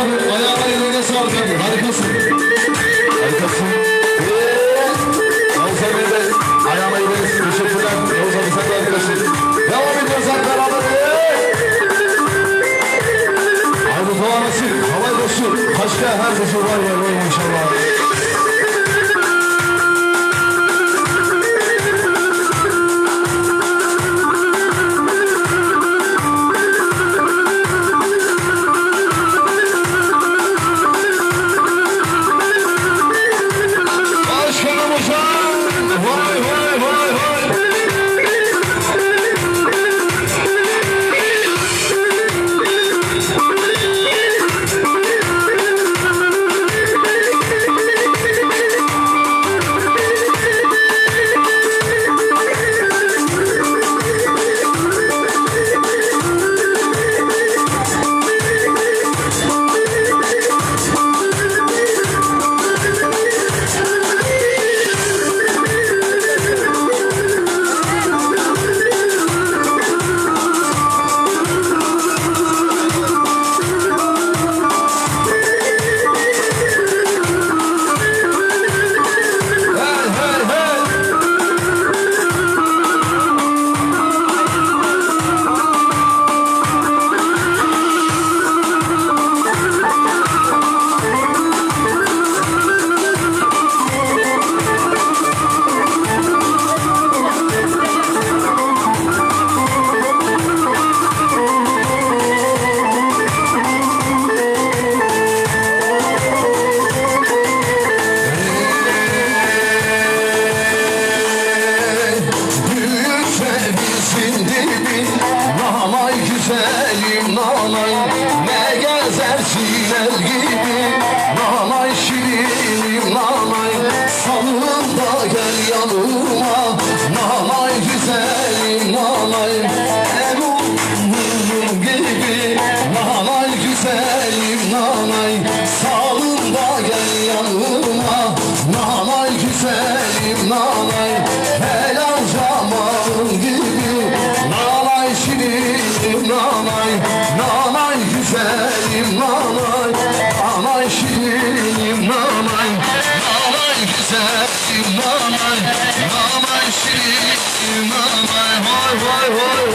Bravo. Ayağına eline sağlık abi. Harikasın. Harikasın. Yavuz Emre de ayağına eline teşekkürler. Yavuz abi sen de arkadaşın. Devam ediyoruz Ankara'da. Ayrıca doğanası, havay dostu, kaçta her dostu var ya inşallah. Güzelim nanay Ne gezersin el gibi. Nanay şirinim nanay Salında gel yanıma. Nanay güzelim nanay Erol'um gibi. Nanay güzelim nanay Salında gel yanıma. Nanay güzelim nanay şirinim nanay Nanay güzelim nanay Nanay şirinim nanay vay vay vay